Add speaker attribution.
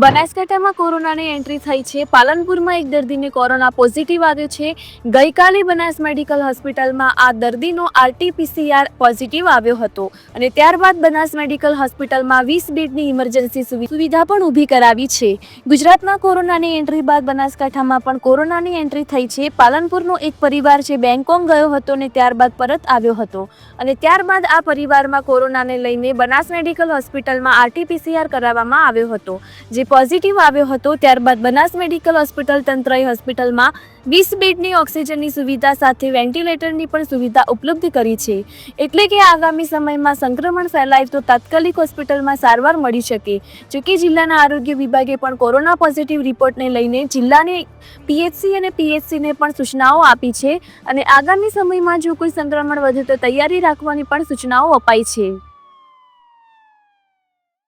Speaker 1: બનાસકાંઠામાં કોરોનાની એન્ટ્રી થઈ છે. પાલનપુરમાં એક દર્દીને કોરોના પોઝિટિવ આવ્યો છે. ગઈકાલે બનાસ મેડિકલ હોસ્પિટલમાં આ દર્દીનો આરટીપીસીઆર પોઝિટિવ આવ્યો હતો અને ત્યારબાદ બનાસ મેડિકલ હોસ્પિટલમાં વીસ બેડની ઇમરજન્સી સુવિ- સુવિધા પણ ઊભી કરાવી છે. ગુજરાતમાં કોરોનાની એન્ટ્રી બાદ બનાસકાંઠામાં પણ કોરોનાની એન્ટ્રી થઈ છે. પાલનપુરનો એક પરિવાર છે, બેંગકોંગ ગયો હતો અને ત્યારબાદ પરત આવ્યો હતો. અને ત્યારબાદ આ પરિવારમાં કોરોનાને લઈને બનાસ મેડિકલ હોસ્પિટલમાં આરટીપીસીઆર કરાવવામાં આવ્યો હતો, જે પોઝિટિવ આવ્યો હતો, ત્યારબાદ બનાસ મેડિકલ હોસ્પિટલ તંત્રએ હોસ્પિટલમાં વીસ બેડની ઓક્સિજનની સુવિધા સાથે વેન્ટિલેટરની પણ સુવિધા ઉપલબ્ધ કરી છે. એટલે કે આગામી સમયમાં સંક્રમણ ફેલાય તો તાત્કાલિક હોસ્પિટલમાં સારવાર મળી શકે. જોકે જિલ્લાના આરોગ્ય વિભાગે પણ કોરોના પોઝિટિવ રિપોર્ટને લઈને જિલ્લાને પીએચસી અને પીએચસીને પણ સૂચનાઓ આપી છે અને આગામી સમયમાં જો કોઈ સંક્રમણ વધે તો તૈયારી રાખવાની પણ સૂચનાઓ અપાઈ છે.